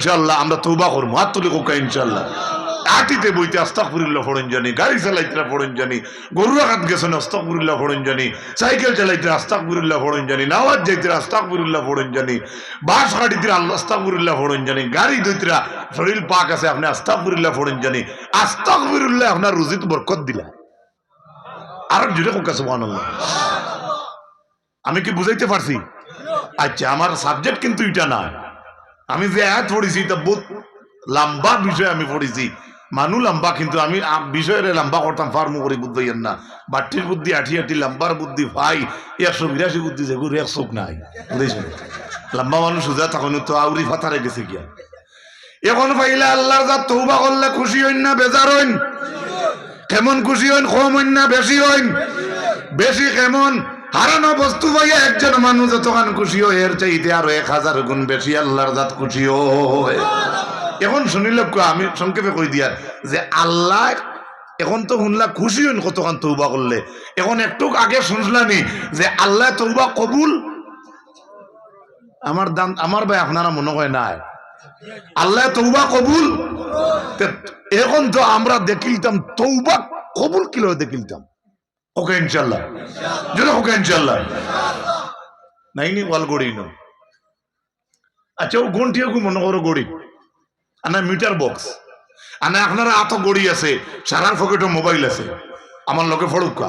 ইনশাল্লাহ আমরা তৌবা করব। হাত তুলে কোকা ইনশাল্লাহ আটিতে বইতে আস্তাকফিরুল্লাহ ফড়ন জানি, গাড়ি চালাইতে ফড়ন জানি গরু রাখাত গেছেন আস্তাকফিরুল্লাহ ফড়ন জানি, সাইকেল চালাইতে আস্তাকফিরুল্লাহ ফড়ন জানি নাওয়াজ যাইতে আস্তাকফিরুল্লাহ ফড়ন জানি, বাস গাড়িতে আল্লাহ আস্তাকফিরুল্লাহ ফড়ন জানি, গাড়ি দইতরা শরীর পাক আছে, আপনি আস্তাকফিরুল্লাহ ফড়ন জানি আস্তাকফিরুল্লাহ আপনার রুজিত বরকত দিলা। আর জুড়ে কোকা, সুবহানাল্লাহ। আমি কি বুঝাইতে পারছি? আচ্ছা আমার সাবজেক্ট কিন্তু এটা না আমি যে আয়াত পড়েছি তা বহুত লম্বা বিষয় আমি পড়েছি। মানু লম্বা, কিন্তু আমি বিষয়ের লম্বা করতাম ফার্মু করে বুঝতেন না। বাট্টির বুদ্ধি, আঠি আঠি, লম্বার বুদ্ধি, ভাই, একশো বিরাশি বুদ্ধি যেগুলো এক চোখ নাই বুঝেছেন লম্বা মানুষ সোজা তখন তো আউরি ফাতারে গেছে গিয়া এখন পাইলে আল্লাহর যা তৌবা করলে খুশি হইন না বেজার হইন? কেমন খুশি হইন, কম হইন না বেশি হইন? বেশি কেমন? হারানো বস্তু পাইয়া একজন মানুষ যতক্ষণ খুশি হয়, এর চাইতে আরও এক হাজার গুণ বেশি আল্লাহর জাত খুশি হয়। এখন শুনিলে আমি সংক্ষেপে কই দিয়া, যে আল্লাহ এখন তো শুনলা খুশি হইন কতক্ষণ তৌবা করলে। এখন একটু আগে শুনলানি যে আল্লাহ তৌবা কবুল। আমার দাম, আমার ভাই আপনারা মনে হয় নাই। আল্লাহ তৌবা কবুল। এখন তো আমরা দেখিলতাম তৌবা কবুল কিলো দেখিলতাম। ওকে ইনশাল্লাহ জোরে ওকে ইনশাল্লাহ নাই নি ওয়াল গড়ি নো। আচ্ছা ও গন্ঠিও গু মনে করো গড়ি। আনা মিটার বক্স। আনা আপনারা আত গড়ি আছে, সারার পকেটে মোবাইল আছে। আমার লোকে ফড়ুকা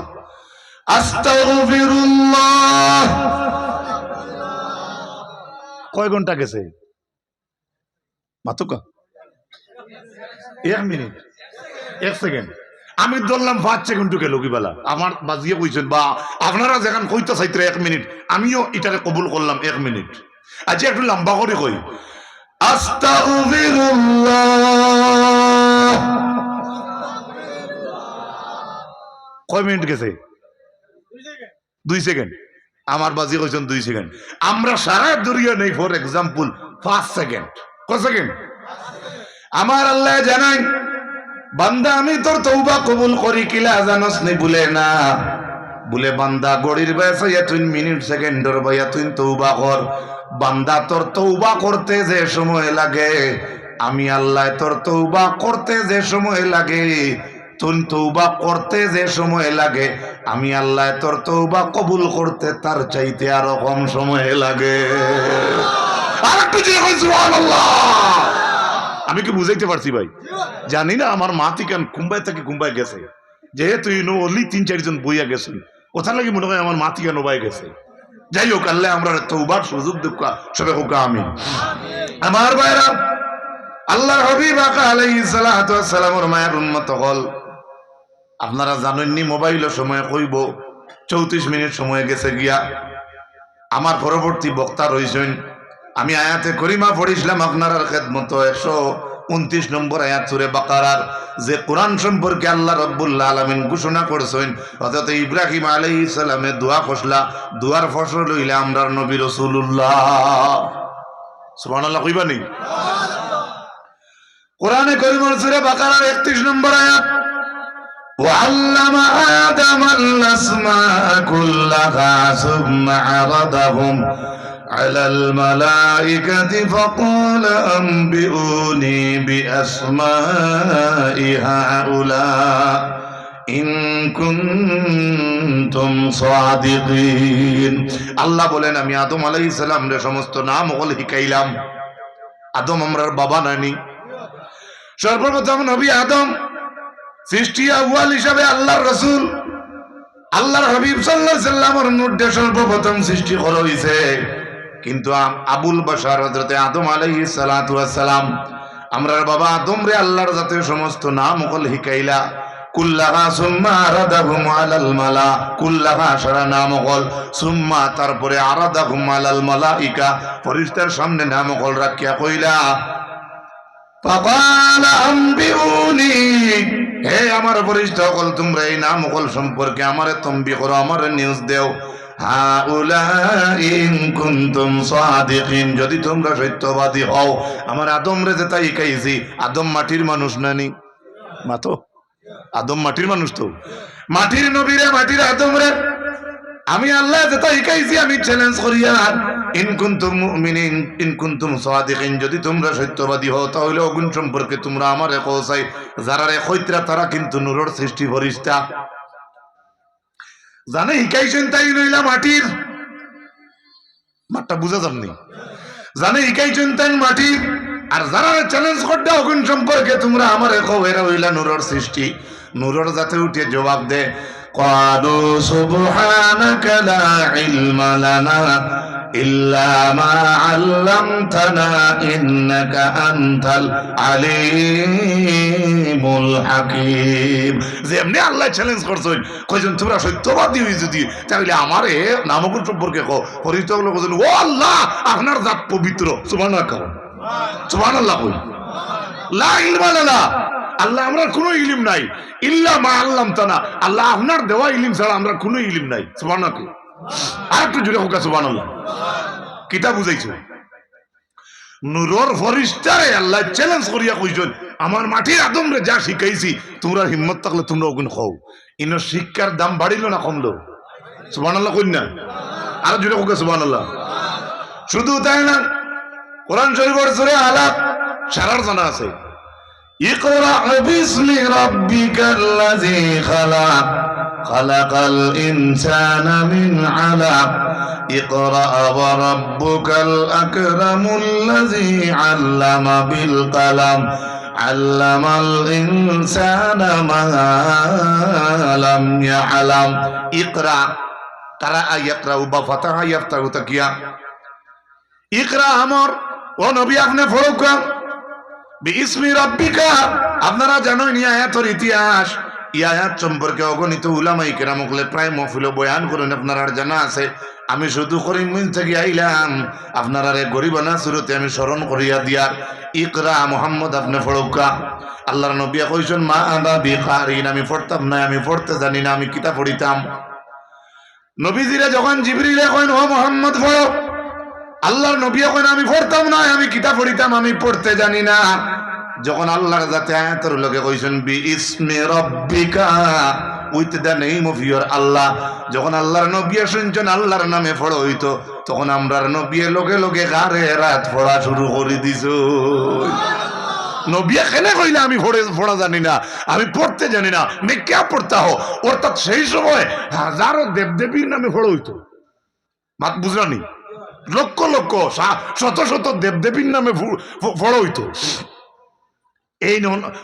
আস্তাগফিরুল্লাহ। কয় ঘণ্টা গেছে? মাতুকা এক মিনিট। এক সেকেন্ড। আমি ধরলাম পাঁচ সেকেন্ড ঢুকে লগিবেলা আমার বাজিয়ে কইছেন, বা, আপনারা যেখান কইতে চাইতে এক মিনিট, আমিও এটাকে কবুল করলাম এক মিনিট। আচ্ছা একটু লম্বা করে কই কয় মিনিট গেছে? দুই সেকেন্ড আমার বাজি কইছেন দুই সেকেন্ড আমরা সারা দরিয়া নেই ফর এক্সাম্পল পাঁচ সেকেন্ড ক সেকেন্ড আমার আল্লাহ জানাই বান্দা, আমি তোর তৌবা কবুল করি কিলা জানস নি বলে না। বলে, বান্দা, গড়ির বয়স তুই মিনিট, সেকেন্ডর বাইয়া তুই তৌবা কর। বান্দা, তোর তৌবা করতে যে সময় লাগে, আমি আল্লাহ তোর তৌবা করতে যে সময় লাগে, তুই তৌবা করতে যে সময় লাগে, আমি আল্লাহ তোর তৌবা কবুল করতে তার চাইতে আরও কম সময় লাগে। আর একটু সুবহানাল্লাহ। আমি কি বুঝাইতে পারছি ভাই? জানি না, আমার মা তিকান কুম্বাই থেকে কুম্বাই গেছে। যেহেতু ইনো অলি তিন চারজন বইয়া গেছেন কোথা লাগি মনে হয় আমার মা তিকান ওবাই গেছে। যাই হোক, আল্লাহ আমরা তৌবার সুযোগ দুঃখ সবে হোক আমি আমার ভাইরা আল্লাহ হবিব আকা আলাইহিস সালাতু সালামের মায়ের উন্মত হল। আপনারা জানেননি মোবাইলের সময় কইব, চৌত্রিশ মিনিট সময় গেছে গিয়া। আমার পরবর্তী বক্তা রয়েছেন আমি আয়াতে করিমা পড়িছিলাম আপনার খেদমত একশো উনত্রিশ নম্বর আয়াত সুরে বাকারার যে কোরআন সম্পর্কে আল্লাহ রব্বুল্লাহ আলমিন ঘোষণা করেছেন অর্থাৎ ইব্রাহিম আলাই ইসলামে দোয়া ফসলা দুয়ার ফসল হইলে আমরার নবী রসুল্লাহ সুমান আল্লাহ কইবানি কোরআনে করিমর সুরে বাকারার একত্রিশ নম্বর আয়াত وعلم آدم الأسماء كلها ثم عرضهم على الملائكة فقال أنبئوني بأسماء هؤلاء إن كنتم صادقين আল্লাহ বলেন আমি আদম আলাইহিস সালাম রে সমস্ত নাম ওল হিকাইলাম আদম আমরার বাবা নানি সর্বপ্রথম নবী আদম সৃষ্টি আউয়াল হিসাবে আল্লাহর রসুল আল্লাহর হাবিব সাল্লাহ সাল্লামর মধ্যে সর্বপ্রথম সৃষ্টি করা হয়েছে কিন্তু আম- আবুল বাসার হজরতে আদম আলাইহি সালাতু সালাম আমরার বাবা আদম রে আল্লাহর যাতে সমস্ত নাম কল হিকাইলা কুল্লাহা সুম্মা আরাদাহুম আলাল মালা কুল্লাহা সারা নাম কল সুম্মা তারপরে আরাদাহুম আলাল মালাইকা ফরিস্তার সামনে নাম কল রাখিয়া কইলা فقال أنبئوني হে আমার বরিষ্ঠ সকল তোমরা এই নাম সকল সম্পর্কে আমারে তম্বি করো আমার নিউজ দেও হাউলাইন কুনতুম সাদিকিন যদি তোমরা সত্যবাদী হও, আমার আদম রে যে তাই খাইছি। আদম মাটির মানুষ নানি মাতো আদম মাটির মানুষ তো? মাটির নবীরে মাটির আদম রে। আমি আল্লাহ যেটা শিখাইছি আমি চ্যালেঞ্জ করি আর। ইন কুনতুম মুমিনিন, ইন সাদিকিন। যদি সত্যবাদী অগুণ সম্পর্কে তোমরা কইতরা তারা কিন্তু নূরের সৃষ্টি ফরিস্তা। জানে শিখাইছেন তাই নইলা মাটির মাঠটা বুঝা যাননি জানে শিখাইছেন তাই মাটির আর যারা চ্যালেঞ্জ করতে অগুণ সম্পর্কে তোমরা আমারে কও এরা হইলা নূরের সৃষ্টি নূরের যাতে উঠে জবাব দে قالوا سبحانك لا علم لنا إلا ما علمتنا إنك أنت العليم الحكيم যে এমনি আল্লাহ চ্যালেঞ্জ করছেন কয়জন তোমরা সত্যবাদী হই যদি তাহলে আমারে নামগুণ সম্পর্কে কো পরিচিত হলো কজন ও আল্লাহ আপনার জাত পবিত্র সুবহানাল্লাহ কও সুবহানাল্লাহ কই লা ইলমা লানা আল্লাহ আমরা কোনো ইলিম নাই ইল্লা মা আল্লাম তানা আল্লাহ আপনার দেওয়া ইলিম ছাড়া আমরা কোনো ইলিম নাই সুবহানাল্লাহ কই আর একটু জুড়ে হোক সুবহানাল্লাহ। কিতা বুঝাইছো? নুরর ফরিস্তারে আল্লাহ চ্যালেঞ্জ করিয়া কইছেন, আমার মাটির আদমরে যা শিখাইছি তোমরা হিম্মত থাকলে তোমরা ওগুন খাও। ইনো শিক্ষার দাম বাড়িল না কমলো? সুবহানাল্লাহ কই না? আর জুড়ে হোক সুবহানাল্লাহ। শুধু তাই না, কোরআন শরীফের সূরা আলাপ সারার জানা আছে। ইকরা বিসমি রাব্বিকাল লাযী খালাক। খালাকাল ইনসানা মিন আলাক اقرأ وربك الأكرم الذي علم بالقلم علم الإنسان ما لم يعلم اقرأ قرأ يقرأ بفتح يفتح تكيا ইকরা আমর ও নবী আপনি ফরুকা বিসমি রাব্বিকা আপনারা জানেন নি আয়াতের ইতিহাস আয়াত সম্পর্কে অগণিত উলামাই কেরামকলে প্রায় মহফিল বয়ান করেন, আপনারা জানা আছে। আমি শুধু করিম মিন থেকে আইলাম, আপনারা রে গরিবানা সুরতে আমি স্মরণ করিয়া দিয়ার। ইকরা মোহাম্মদ আপনি ফরুকা আল্লাহর নবিয়া কইছেন, মা আদা বিকারিন আমি পড়তাম না, আমি পড়তে জানি না, আমি কিতাব পড়িতাম। নবীজিরা যখন জিবরিলে কইন ও মোহাম্মদ, পড়ো। আল্লাহর নবী এখন, আমি পড়তাম না, আমি কিতাব পড়িতাম, আমি পড়তে জানি না। যখন আল্লাহর যাতে আয়াতের লোকে কইছেন বি ইসমে রব্বিকা, with the name of your আল্লাহ, যখন আল্লাহর নবী শুনছেন, আল্লাহর নামে পড়ো হইতো, তখন আমরার নবী লোকে লোকে গারে রাত পড়া শুরু করে দিছ। নবিয়া কেনে কইলে আমি পড়ে, পড়া জানি না, আমি পড়তে জানি না মে কে পড়তা হো? অর্থাৎ সেই সময় হাজারো দেবদেবীর নামে পড়ো হইতো। মাত বুঝলানি? লক্ষ লক্ষ শত শত দেবদেবীর নামে ফড় হইতো। এই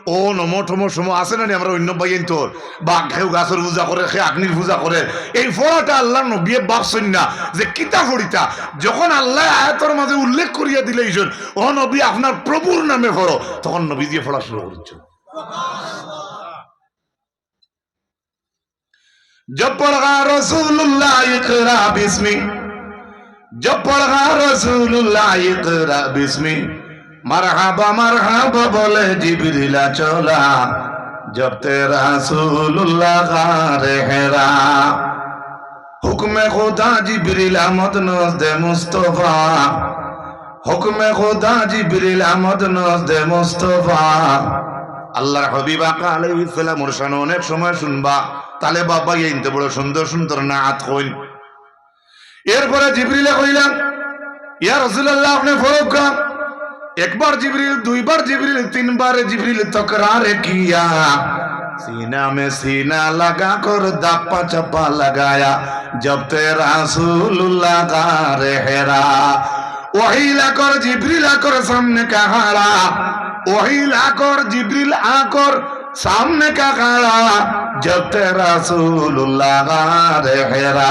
ও নম ঠম সম আছে না আমরা অন্য পাইন তোর বাঘ ঘেউ গাছের পূজা করে সে আগ্নির পূজা করে এই ফোড়াটা আল্লাহ নবিয়ে বাপ সন্না যে কিতা ফরিতা যখন আল্লাহ আয়তর মাঝে উল্লেখ করিয়া দিলে ইসন ও নবী আপনার প্রভুর নামে ফর তখন নবী দিয়ে ফড়া শুরু করছ জপড়া রসুল্লাহ ইকরা জপড়া রসুল্লাহ মারহাবা মারহাবা বলে জিবরিলা চলা। জবতে রাসূলুল্লাহ গারে হেরা। হুকমে খোদা জিবরিল আহমদ নজদে মুস্তফা। হুকমে খোদা জিবরিল আহমদ নজদে মুস্তফা। আল্লাহর হাবিব আকা আলাইহি সালাম মুরসান অনেক সময় শুনবা। তালে বাবা ইনতে বড় সুন্দর সুন্দর নাত কইল। এরপরে জিবরিলে কইলাম, ইয়া রাসূলুল্লাহ, আপনি ফরক একবার জিবরিল দুইবার জিবরিল তিনবার জিবরিল তকরারে কিয়া सीना में सीना लगा कर दापा चप्पा लगाया जब तेरा रसूलुल्लाह का रेहरा वही लाकर जिब्रिल आकर सामने का खड़ा वही लाकर जिब्रिल आकर सामने का खड़ा जब तेरा रसूलुल्लाह का रेहरा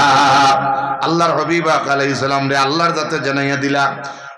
আল্লাহর হবিবা আলাইহিস সালাম রে আল্লাহর যাতে জানাইয়া দিলা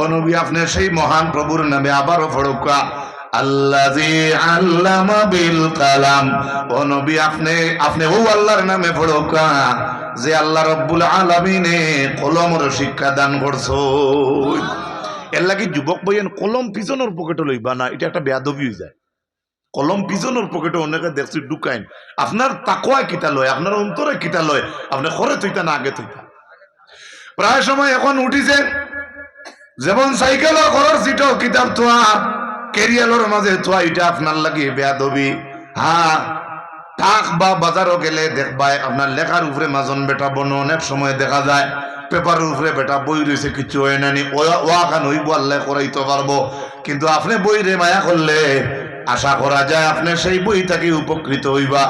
ও নবী, আপনি সেই মহান প্রভুর নামে আবারও ফড়কা। বিল কালাম। নামে আল্লাহ শিক্ষা দান করছ এর লাগি যুবক বইয়েন কলম পিছনের পকেটে লইবা না, এটা একটা বেয়াদবি যায়। কলম পিছনের পকেটে অনেকে দেখছি ঢুকাইন। আপনার তাকোয়া কিতা লয়, আপনার অন্তরে কিতা লয়, আপনি খরে থইতা না, আগে থইতা। প্রায় সময় এখন উঠিছে যেমন সাইকেল ঘরের সিট কিতাব থোয়া, কেরিয়ালের মাঝে থোয়া, এটা আপনার লাগে বেয়াদবি। হ্যাঁ থাক বা বাজারও গেলে দেখবাই, আপনার লেখার উপরে মাজন বেটা বন, অনেক সময় দেখা যায় পেপারের উপরে বেটা বই রয়েছে, কিছু হয় নানি ওয়াখান হইব, আল্লাহ করাইতে পারব। কিন্তু আপনি বই রে মায়া করলে, আশা করা যায় আপনি সেই বই থেকে উপকৃত হইবা।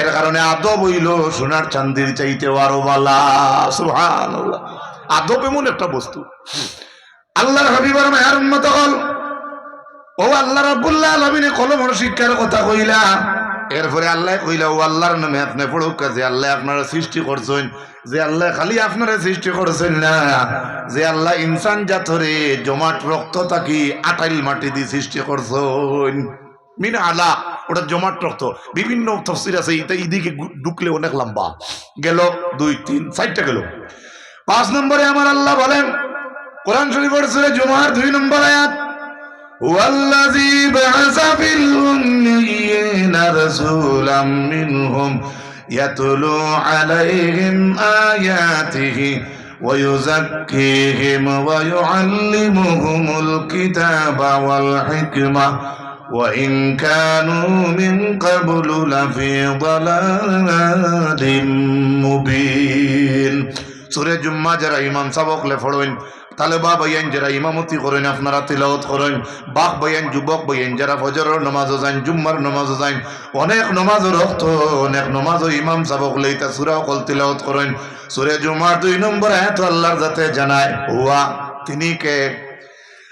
এর কারণে আদব হইল সোনার চান্দির চাইতে আরও বালা। সুহান আদব এমন একটা বস্তু। আল্লাহর হাবিবার মায়ার উন্মত হল। ও আল্লাহ রাব্বুল্লাহ আলামিনে কলমর শিক্ষার কথা কইলা। এরপরে আল্লাহ কইলা, ও আল্লাহর নামে আপনি পড়ুক যে আল্লাহ আপনারা সৃষ্টি করছেন, যে আল্লাহ খালি আপনারা সৃষ্টি করছেন না। যে আল্লাহ ইনসান জাতরে জমাট রক্ত থাকি আটাইল মাটি দিয়ে সৃষ্টি করছেন। মিনা আলা, ওটা জমাট রক্ত। বিভিন্ন তফসির আছে, এটা ইদিকে ঢুকলে অনেক লম্বা। গেল দুই, তিন, চারটা গেল। পাঁচ নম্বরে আমার আল্লাহ বলেন কোরআন শরীফের সুরে জুমার দুই নম্বর আয়াত والذي بعث في الأميين رسولا منهم يتلو عليهم آياته ويزكيهم ويعلمهم الكتاب والحكمة وإن كانوا من قبل لفي ضلال مبين সুরে জুম্মা যারা ইমাম সাবক লে ফড়ইন তাহলে বা বইয়ান যারা ইমামতি করেন আপনারা তিলাওত করেন বাক বইয়ান যুবক বইয়ান যারা ফজরের নমাজ যান জুম্মার নমাজ যান অনেক নমাজ রক্ত অনেক নমাজ ইমাম সাবক লইতা সুরা কল তিলাওত করেন সুরে জুম্মার দুই নম্বর এত আল্লাহর যাতে জানায় হুয়া তিনি কে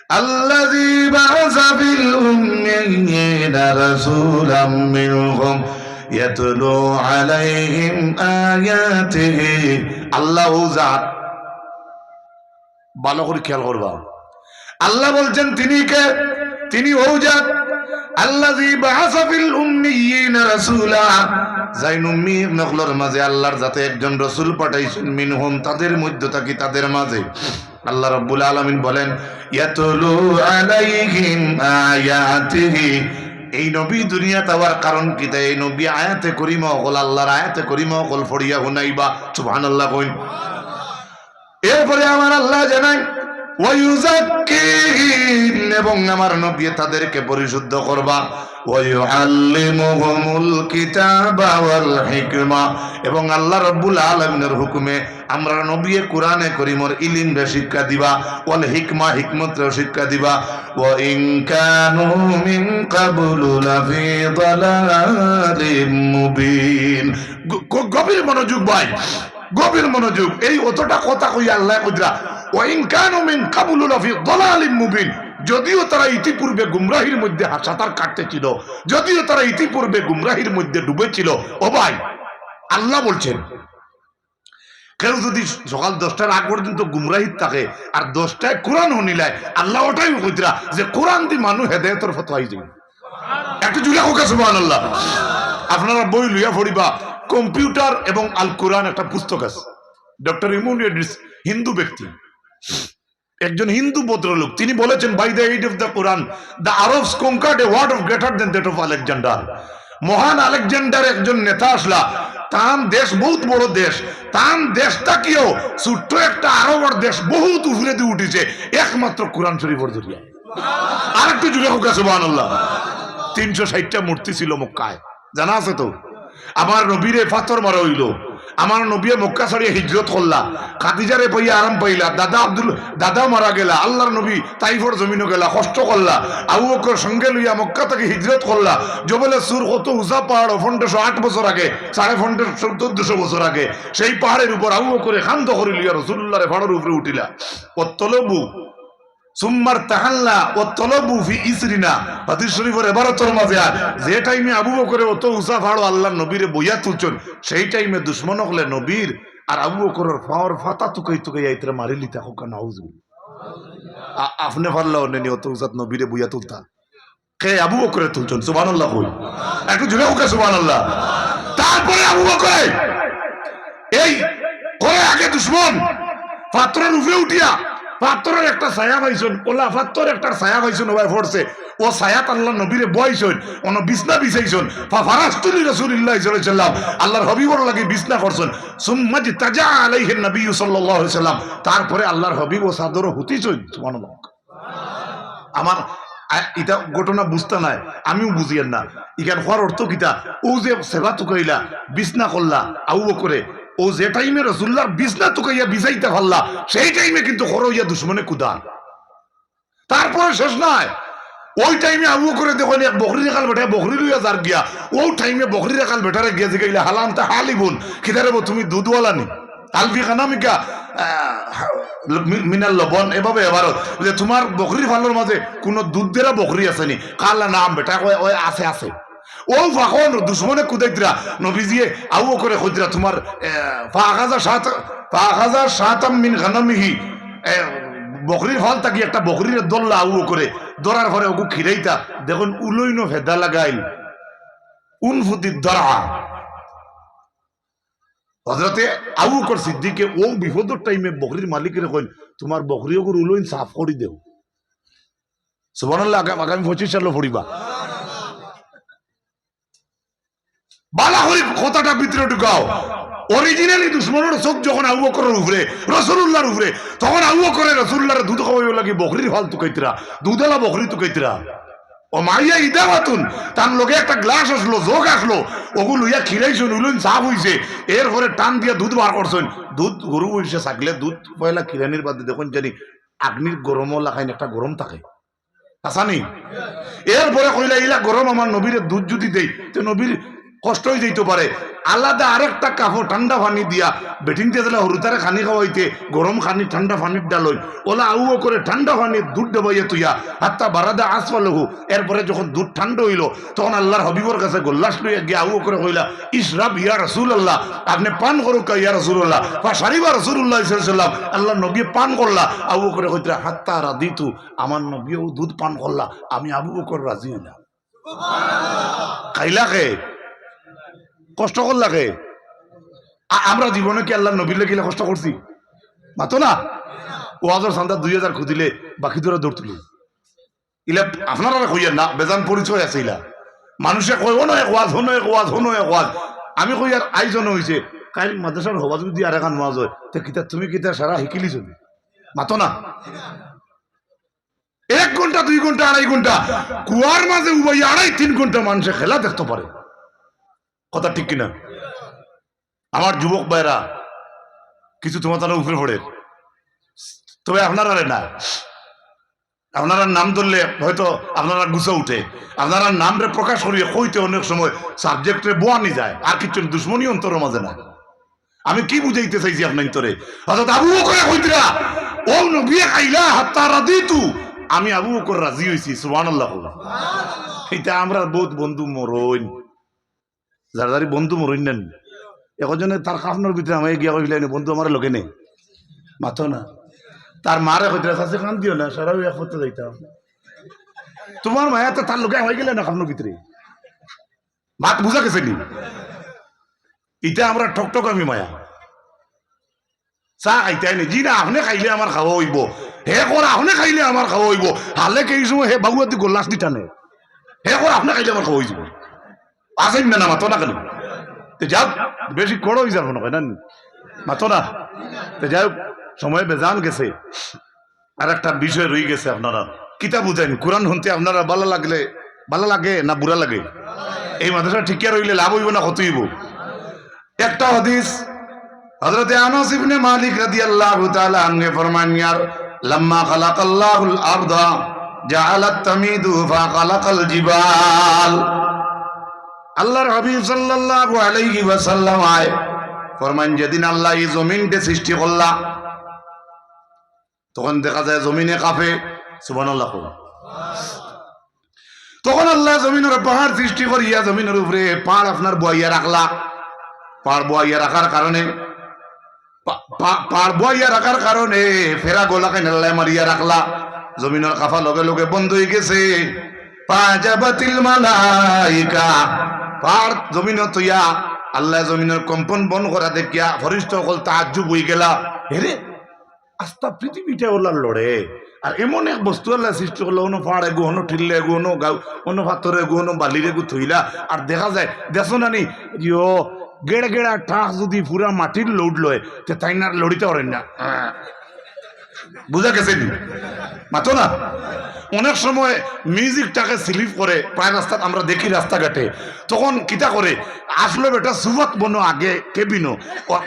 الذي بعث في الأميين رسولا منهم يتلو عليهم آياته আল্লাহ জাত ভালো করে খেয়াল করবা। আল্লাহ বলছেন, তিনি কে? তিনি আল্লাহর যাতে একজন তাদের থাকি তাদের বলেন এই নবী কারণ কি? তাই এই নবী আয়াতে করিমা অকল, আল্লাহর আয়াতে করিমা হল ফড়িয়া হুনাইবা। সুবহানাল্লাহ কইন। এরপরে আমার আল্লাহ জানাই এবং আমার নবী তাদেরকে পরিশুদ্ধ করবা। এবং আল্লাহ রাব্বুল আলামিনের হুকুমে আমরা নবী কোরআনে করিমর ইলিম রে শিক্ষা দিবা, ওয়াল হিকমা হিকমত রে শিক্ষা দিবা। ওয়া ইন কানু মিন ক্বাবলু লাফি দালালিম গভীর মনোযোগ ভাই। গভীর মনোযোগ। এই অতটা কথা কই আল্লাহ কইরা ওয়াইন কানু মিন কাবুলু লাফি দালালিম মুবিন। যদিও তারা ইতিপূর্বে গুমরাহির মধ্যে সাঁতার কাটতেছিল, যদিও তারা ইতিপূর্বে গুমরাহির মধ্যে ডুবেছিল। ও ভাই, আল্লাহ বলছেন, কেউ যদি সকাল দশটার আগ পর্যন্ত গুমরাহিত থাকে, আর দশটায় কোরআন হনিলায় আল্লাহ ওটাই কইতরা যে কোরআন দি মানুষ হেদায়তর ফতো আই যাই একটু জুড়ে হোক সুবহান আল্লাহ আপনারা বই লইয়া পড়িবা কম্পিউটার এবং আল কোরআন একটা পুস্তক আছে। ডক্টর ইমুন হিন্দু ব্যক্তি। একজন হিন্দু ভদ্রলোক, তিনি বলেছেন by the aid of the Quran the Arabs conquered a world of greater than that of Alexander মহান আলেকজান্ডার একজন নেতা আসলা তান দেশ বহুত বড় দেশ তান দেশটাকেও ছোট্ট একটা আরবের দেশ বহুত উপরে দিয়ে উঠেছে, একমাত্র কোরআন শরীফের জরিয়ায় আর একটু জুড়ে হোক সুবহানাল্লাহ। তিনশো ষাটটা মূর্তি ছিল মক্কায়। জানা আছে তো? আমার নবীরে পাথর মারা হইল। আমার নবীয়ে মক্কা ছাড়িয়ে হিজরত করলা। খাদিজারে পাইয়া আরাম পাইলা। দাদা আব্দুল দাদা মারা গেলা। আল্লাহর নবী তাইফর জমিনও গেলা, কষ্ট করলা। আবু বকর সঙ্গে লইয়া মক্কা থেকে হিজরত করলা। জবলে সুর কত উজা পাহাড় ফন্ডেশো আট বছর আগে, সাড়ে ফন্ডেশো চোদ্দশো বছর আগে, সেই পাহাড়ের উপর আবু বকরে খান্ত করে লিয়া রসুল্লাহরে ফাড়ের উপরে উঠিলা। ও তলবু সুম্মার তাহাল্লা ও তলবু ফি ইসরিনা। হাদিস শরীফের মাঝে আর যে টাইমে আবু বকরে অত উসা ফাড়ো আল্লাহ নবীরে বইয়া তুলছন, সেই টাইমে দুশ্মন হলে নবীর আর আবু বকরের ফাওয়ার ফাতা তুকাই তুকাই আইতরে উসাত নবীরে বইয়া তুলতা। কে আবু বকরে তুলছন? সুবহানাল্লাহ কই। একটু জুড়ে হোক সুবহানাল্লাহ। তারপরে আবু বকরে! এই করে আগে দুশ্মন পাত্রের উপরে উঠিয়া পাত্রের একটা ছায়া পাইছেন ওলা পাত্রের একটা ছায়া পাইছেন ওবাই পড়ছে ও ছায়াত আল্লাহ নবীরে বয়সন অন বিছনা বিছাইছেন। ফারাস্তুলি রাসূলুল্লাহ সাল্লাল্লাহু আল্লাহর হাবিবর লাগি বিছনা করছেন। সুম্মাজি তাজা আলাইহি নবী সাল্লাল্লাহু আলাইহি সাল্লাম তারপরে আল্লাহর হাবিব ও সাদর হতিছন, সুবহানাল্লাহ। আমার এটা ঘটনা বুঝতে নাই, আমিও বুঝিয়েন না। ইখান হওয়ার অর্থ কিতা? ও যে সেবা তুকাইলা বিছনা করলা আউ করে ও যে টাইমে রসুল্লার বিছনা তুকাইয়া বিজাইতে পারলা, সেই টাইমে কিন্তু হরইয়া দুশ্মনে কুদান। তারপরে শেষ নাই। ওই টাইমে আবু করে এক বকরি রেখাল বেটা বকরি লইয়া যার গিয়া ও টাইমে বকরি রেখাল বেটারে গিয়া যে গেলে হালাম তা হালিবুন কিদারে বো তুমি দুধওয়ালা নি। আলফি খানামিকা মিনাল লবণ, এভাবে এবার যে তোমার বকরির ফালোর মাঝে কোনো দুধ দেরা বকরি আছে নি। কালা নাম বেটা কয় ওই, আছে আছে। ও ফাখন, দুশ্মনে কুদাইতরা নবীজিয়ে আউ করে খুদরা তোমার পাঁচ সাত পাঁচ হাজার সাতাম মিন খানামিহি বকরির ফল থাকি একটা বকরির দল্লা আউ করে দরার পরে ওকে খিরাইতা। দেখুন, উলইন ভেদা লাগাইল। উন ফুতির দরা। হজরতে আবু কর সিদ্দিকে ও বিপদের টাইমে বকরির মালিকের কইন তোমার বকরি ওগুর উলইন সাফ করি দেও। সুবহানাল্লাহ আগামী পঁচিশ সালে পড়িবা। বালা হরি কথাটা ভিতরে ঢুকাও। অরিজিনালি দুশ্মনের চোখ যখন আবু বকরের উপরে রসুল্লাহর উপরে, তখন আবু বকরে রসুল্লাহর দুধ খাওয়াইব লাগে বকরির ফাল তুকাইতরা দুধলা বকরি তুকাইতরা ও মাইয়া ইদা মাতুন তার লগে একটা গ্লাস আসলো যোগ আসলো ওগুলো লইয়া খিরাইছেন উলুন সাফ হইছে এরপরে টান দিয়া দুধ বার করছেন। দুধ গরু বসে থাকলে দুধ পয়লা খিরানির বাদে দেখুন জানি, আগ্নির গরমও লাগাইন একটা গরম থাকে। আসানি? এরপরে কইলা, ইলা গরম, আমার নবীরে দুধ যদি দেই, তো নবীর কষ্ট হয়ে যাইতে পারে। আলাদা আরেকটা কাপড় ঠান্ডা পানি দিয়া বেটিং দিয়ে দিলে হরুতারে খানি খাওয়াইতে গরম খানি ঠান্ডা পানির ডালই ওলা আউ করে ঠান্ডা পানি দুধ দেবাইয়া তুইয়া। হাত্তা বারাদা আস পালহু এরপরে যখন দুধ ঠান্ডা হইল, তখন আল্লাহর হবিবর কাছে গোল্লাস লইয়া গিয়ে আউ করে কইলা ইসরাব ইয়া রসুল আল্লাহ আপনি পান করুক ইয়া রসুল আল্লাহ বা সারিবা রসুল্লাহ সাল্লাম, আল্লাহ নবী পান করলা আবু করে কইতরা হাত্তা রাদিতু আমার নবীও দুধ পান করলা আমি আবু বকর রাজি হইলাম। খাইলা খে কষ্ট করলাকে আমরা জীবনে কি আল্লাহ নবীর লেগিলে কষ্ট করছি? মাতো না? ও হাজার সান্দা দুই হাজার খুদিলে বাকি তোরা দৌড় তুলি। ইলা আপনারা কইয়া না, বেজান পরিচয় আছে ইলা। মানুষে কয় হনো এক ওয়াজ হনো এক ওয়াজ হনো এক ওয়াজ। আমি কই আর আইজন হয়েছে কাইল মাদ্রাসার হবা যদি আর এখান ওয়াজ হয়, তে কিতা তুমি কিতা সারা শিকিলি চলি। মাতো না? এক ঘণ্টা দুই ঘণ্টা আড়াই ঘণ্টা কুয়ার মাঝে উবাই আড়াই, তিন ঘণ্টা মানুষে খেলা দেখতে পারে। কথা ঠিক কিনা? আমার যুবক ভাইরা কিছু তোমার তারা উপরে পড়ে তবে আপনারা না। আপনারা নাম ধরলে হয়তো আপনারা গুছা উঠে। আপনারা নামরে প্রকাশ করিয়ে কইতে অনেক সময় সাবজেক্টে বোয়ানি যায়। আর কিছু দুশ্মনী অন্তর মাঝে না। আমি কি বুঝাইতে চাইছি আপনার তোরে অর্থাৎ আবু করে কইতরা ও নবিয়ে খাইলা হাত্তা রাদি তু আমি আবু করে রাজি হইছি, সুবহানাল্লাহ। এটা আমরা বহুত বন্ধু মরইন। যার বন্ধু মরইন নেন একজনে তার কাফনের ভিতরে আমাকে গিয়া কইলেন বন্ধু আমার লগে নেই মাথো না। তার মারে কইতে চাষে কান দিও না সারা এক করতে যাইতাম তোমার মায়া তো তার লগে হয়ে গেলে না কাফনের ভিতরে মাত বুঝা গেছে নি? ইটা আমরা ঠকঠক আমি মায়া চা খাইতাই নি না আপনি খাইলে আমার খাওয়া হইব। হে কর আপনি খাইলে আমার খাওয়া হইব। হালে কেই হে বাবু গোল্লাস দিটা নে হে কর আপনি খাইলে আমার খাওয়া হইব? আসেন না মাতো না কেন তো যাও বেশি কড়ো হয়ে যাব না কয় না মাতো না তো যাই সময় বেজান গেছে আর একটা বিষয় রয়ে গেছে আপনারা কিতা বুঝেন কোরআন শুনতে আপনারা ভালো লাগলে ভালো লাগে না বুড়া লাগে এই মাদ্রাসা ঠিকিয়া রইলে লাভ হইব না কত হইব একটা হদিস হযরত আনাস ইবনে মালিক রাদিয়াল্লাহু তাআলা আনহু ফরমান ইয়ার লাম্মা খালাকাল্লাহুল আরদা জাআলাত তামিদু ফা খালাকাল জিবাল আল্লাহর হাবিব সাল্লাল্লাহু আলাইহি ওয়াসাল্লাম আয়, ফরমান যেদিন আল্লাহ এই জমিনকে সৃষ্টি করলা, তখন দেখা যায় জমিনে কাফে সুবহানাল্লাহ। তখন আল্লাহ জমিনের পাহাড় সৃষ্টি করিয়া জমিনের উপরে পাহাড় আপনার বইয়া রাখলা। পাহাড় বইয়া রাখার কারণে পাহাড় বইয়া রাখার কারণে ফেরা গোলাকে নেল্লায় মারিয়া রাখলা। জমিনের কাফা লগে লগে বন্ধ হয়ে গেছে। পাজাবাতিল মালাইকা। পাহাড় জমিন তুইয়া আল্লাহ জমিনের কম্পন বন করা দেখিয়া ফরিষ্ঠ সকল তাহাজু বই গেলা। হেরে আস্তা পৃথিবীটা ওলার লড়ে। আর এমন এক বস্তু আল্লাহ সৃষ্টি করল, অন্য পাহাড়ে গো অন্য ঠিললে গো অন্য গাও, অন্য পাথরে গো অন্য বালিরে গো থইলা। আর দেখা যায় দেখো না নি? ইয়ো, গেড় গেড়া ঠাস যদি পুরা মাটির লোড লয়, তে তাই না লড়িতে পারেন না। বুঝা গেছে মাতো না? অনেক সময় মিউজিকটাকে স্লিপ করে প্রায় রাস্তা আমরা দেখি রাস্তাঘাটে। তখন কিতা করে? আসলে বেটা সুবত বনো আগে কেবিনো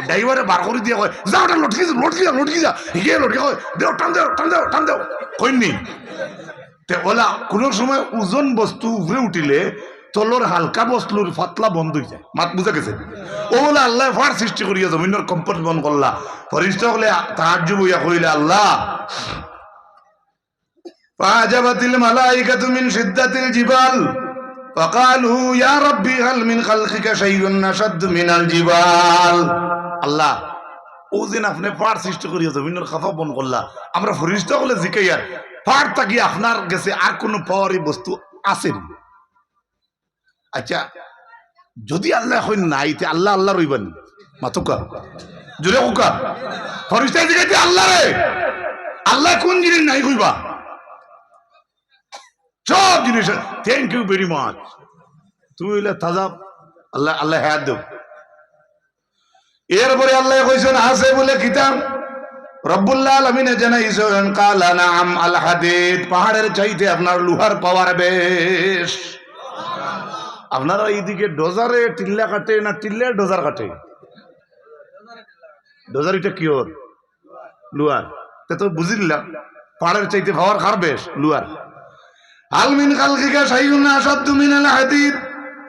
ড্রাইভারে বার করে দিয়ে কয়, যা ওটা লটকি লটকি যা লটকি যা, হিগে লটকি, কয়, দেও, টান দেও টান দেও টান দেও। কইনি। তে ওলা কোনো সময় ওজন বস্তু উপরে উঠিলে তলর হালকা বস্তুর ফাতলা বন্ধ হয়ে যায় মাত বুঝা গেছে ও বলে আল্লাহ ফার সৃষ্টি করিয়া জমিনের কম্পন বন করলা ফরিস্ত হলে তাহার বইয়া কইলে আল্লাহ فعجبت الملائكة من شدة الجبال فقالوا يا ربي هل من خلقك شيء أشد من الجبال الله ও দিন আপনি পার সৃষ্টি করিয়া জমিনের খাফা বন করলা আমরা ফরিস্ত হলে জিকাইয়া পার থাকি আপনার গেছে আর কোনো পাওয়ারি বস্তু আছে নি? আচ্ছা যদি আল্লাহ হই নাই, তে আল্লাহ আল্লাহ রইবেন। মাতুকা জুড়ে কুকা ফরিস্তা জিকাইতে আল্লাহ রে। আল্লাহ কোন জিনিস নাই কইবা? সব জিনিস থ্যাংক ইউ ভেরি মাচ তুমি হইলে তাজা। আল্লাহ আল্লাহ হ্যাঁ দেব এরপরে আল্লাহ কইছেন আছে বলে কিতাব, রব্বুল্লাহ আলমিনে জানাইছেন, কালা নাম আল পাহাড়ের চাইতে আপনার লোহার পাওয়ার বেশ। আপনারা এইদিকে ডোজারে টিল্লা কাটে না টিল্লে ডোজার কাটে? ডোজার এটা কি ওর লুয়ার। তা তো বুঝিলাম পাহাড়ের চাইতে পাওয়ার খার বেশ, লুয়ার। আলমিন হাদিদ।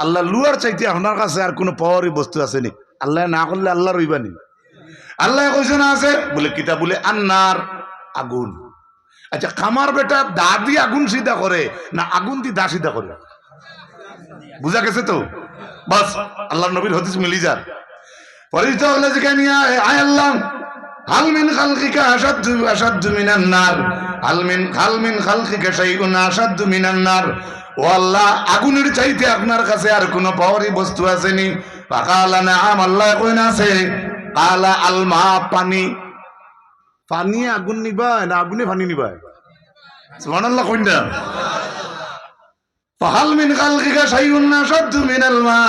আল্লাহ লুয়ার চাইতে আপনার কাছে আর কোনো পাওয়ারই বস্তু আছে নি আল্লাহ না করলে আল্লাহ রইবানি আল্লাহ কইছে না আছে? বলে কিতা বলে? আন্নার আগুন। আচ্ছা খামার বেটা দা দিয়ে আগুন সিধা করে, না আগুন দিয়ে দা সিধা করে? বুঝা গেছে তো? বাস আল্লাহ নবীর হদিস মিলি যান। পরিচিত হলে যেখানে আয় আল্লাহ। হালমিন খালকিকা আসাদ্দু আসাদ্দু মিনান নার। হালমিন হালমিন খালকিকা শাইউন আসাদ্দু মিনান নার। ও আল্লাহ আগুনের চাইতে আপনার কাছে আর কোনো পাওয়ারি বস্তু আসেনি। পাকালা নাম আল্লাহ কইন আছে কালা আলমা পানি। পানি আগুন নিবা না আগুনে পানি নিবা সুবহানাল্লাহ কইন না। ফাহাল মিন খালকিকা শাইউন আসাদ্দু মিনাল মা।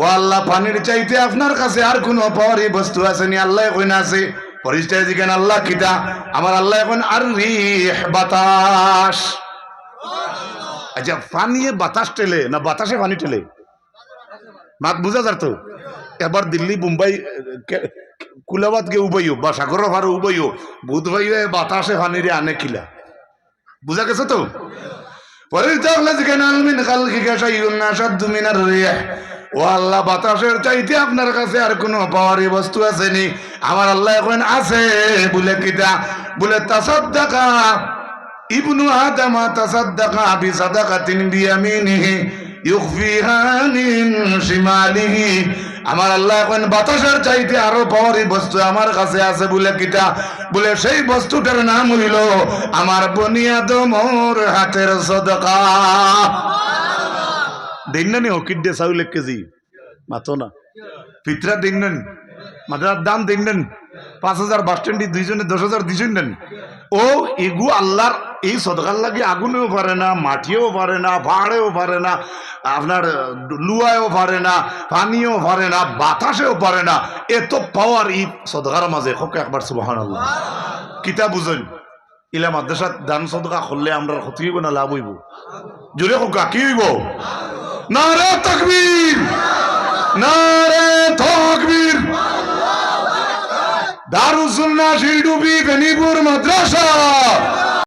ও আল্লাহ, পানির চাইতে আপনার কাছে আর কোন পাওয়ারি বস্তু আছে নি? আল্লাহ কইন আছে। পরিষ্কার দিকেন আল্লাহ কিতা? আমার আল্লাহ এখন আর বাতাস। আচ্ছা পানিয়ে বাতাস টেলে না বাতাসে পানি টেলে মাত বুঝা যার তো? এবার দিল্লি, মুম্বাই কুলাবাদ গে উবাইও, বা সাগর ভারে উবাইও বুধ ভাইয়ে বাতাসে পানিরে আনে কিলা? বুঝা গেছে তো? শাইউন আসাদ্দু মিনার ও আল্লাহ বাতাসের চাইতে আপনার কাছে আর কোনো পাওয়ারি বস্তু আছে নি আমার আল্লাহ এখন আছে বলে কিতা বলে তাসাদ্দাকা ইবনু আদামা তাসাদ্দাকা বি সাদাকাতিন বিয়ামিনিহি ইউখফিহা মিন শিমালিহি। আমার আল্লাহ এখন বাতাসের চাইতে আরও পাওয়ারি বস্তু আমার কাছে আছে বলে কিটা? বলে সেই বস্তুটার নাম হইল আমার বনিয়াদমর হাতের সদকা। দিন না নি হকির দিয়ে চাউল এক কেজি। মাতো না। ফিতরা দিন নেন। মাদ্রার দাম দিন নেন। পাঁচ হাজার বাস স্ট্যান্ডে দুইজনে দশ হাজার দিছেন নেন। ও এগু আল্লাহর এই সদকার লাগে আগুনেও পারে না মাটিও পারে না, পাহাড়েও পারে না, আপনার লুয়ায়ও পারে না, পানিও পারে না, বাতাসেও পারে না, এত পাওয়ার এই সদকার মাঝে। হোক একবার সুবাহান আল্লাহ কিতা বুঝেন। ইলা মাদ্রাসাত দান সদকা করলে আমরা ক্ষতি হইব না, লাভ হইব? জোরে হোক, কি হইব? নারে তকবীর! নারে তকবীর! দারুসুন্না শিলডুবি বেনিপুর মাদ্রাসা।